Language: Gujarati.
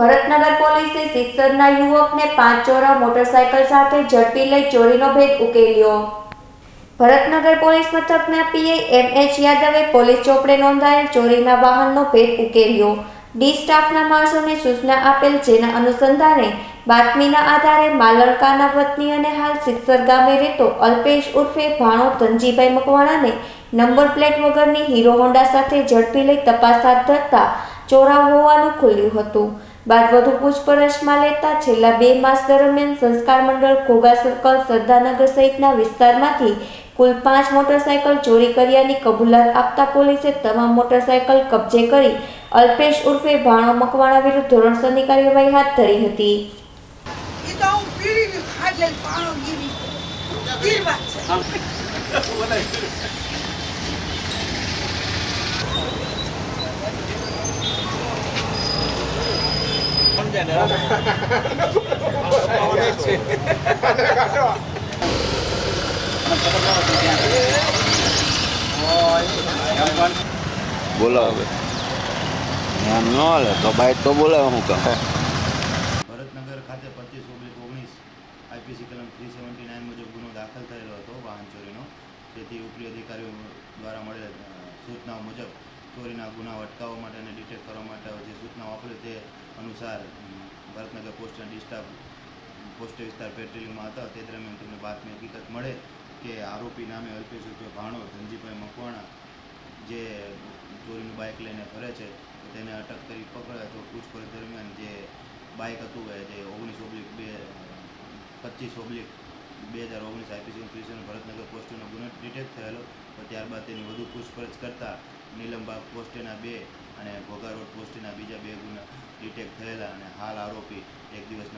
ભરતનગર પોલીસે સિત્સરના યુવકને પાંચ ચોરા મોટરસાયકલ સાથે ઝડપી લઈ ચોરીનો ભેદ ઉકેલ્યો. ભરતનગર પોલીસ મથકના પીઆઈ એમ એચ યાદવે પોલીસ ચોપડે નોંધાયેલ ચોરીના વાહનનો ભેદ ઉકેલ્યો. ડી સ્ટાફના માણસોને સૂચના આપેલ જેના અનુસંધાને બાતમીના આધારે માલણકાના વતની અને હાલ સિત્સર ગામે રહેતો અલ્પેશ ઉર્ફે ભાણો ધનજીભાઈ મકવાણાને નંબર પ્લેટ વગરની હીરો હોન્ડા સાથે ઝડપી લઈ તપાસ હાથ ધરતા ચોરાવ હોવાનું ખુલ્યું હતું. બાદ વધુ પૂછપરછમાં લેતા છેલ્લા બે માસ દરમિયાન સંસ્કાર મંડળ ઘોઘા સર્કલ સરદારનગર સહિતના વિસ્તારમાંથી કુલ પાંચ મોટરસાયકલ ચોરી કર્યાની કબૂલાત આપતા પોલીસે તમામ મોટરસાયકલ કબજે કરી અલ્પેશ ઉર્ફે ભાણો મકવાણા વિરુદ્ધ ધોરણસરની કાર્યવાહી હાથ ધરી હતી. છે બોલો હવે. એમ ન હાલે, તો બાઇક તો બોલાવે, હું કહું. ભરતનગર ખાતે પચીસ ઓગણીસ ઓગણીસ આઈપીસી કલમ થ્રી સેવન્ટી નાઇન મુજબ ગુનો દાખલ થયેલો હતો વાહન ચોરીનો તેથી ઉપરી અધિકારીઓ દ્વારા મળેલ સૂચનાઓ મુજબ ચોરીના ગુનાઓ અટકાવવા માટે અને ડિટેક્ટ કરવા માટે જે સૂચનાઓ આપેલી તે અનુસાર ભરતનગર પોસ્ટ અને ડિસ્ટાફ પોસ્ટ વિસ્તાર પેટ્રોલિંગમાં હતા. તે દરમિયાન તેમને બાતમી હકીકત મળે કે આરોપી નામે અલ્પેશ રૂપિયા ભાણો ધનજીભાઈ મકવાણા જે ચોરીનું બાઇક લઈને ફરે છે, તેને અટક કરી પકડે તો પૂછપરછ દરમિયાન જે બાઇક હતું એ જે ઓગણીસ ઓબ્લિક બે, પચીસ ઓબ્લિક બે હજાર ઓગણીસ આઈપીસી ત્રીસનો ભરતનગર પોસ્ટનો ગુનો ડિટેક્ટ થયેલો. ત્યારબાદ તેની વધુ પૂછપરછ કરતાં નીલમબાગ પોસ્ટેના બે અને ઘોઘા રોડ પોસ્ટેના બીજા બે ગુના ડિટેક્ટ થયેલા અને હાલ આરોપી એક પોલીસ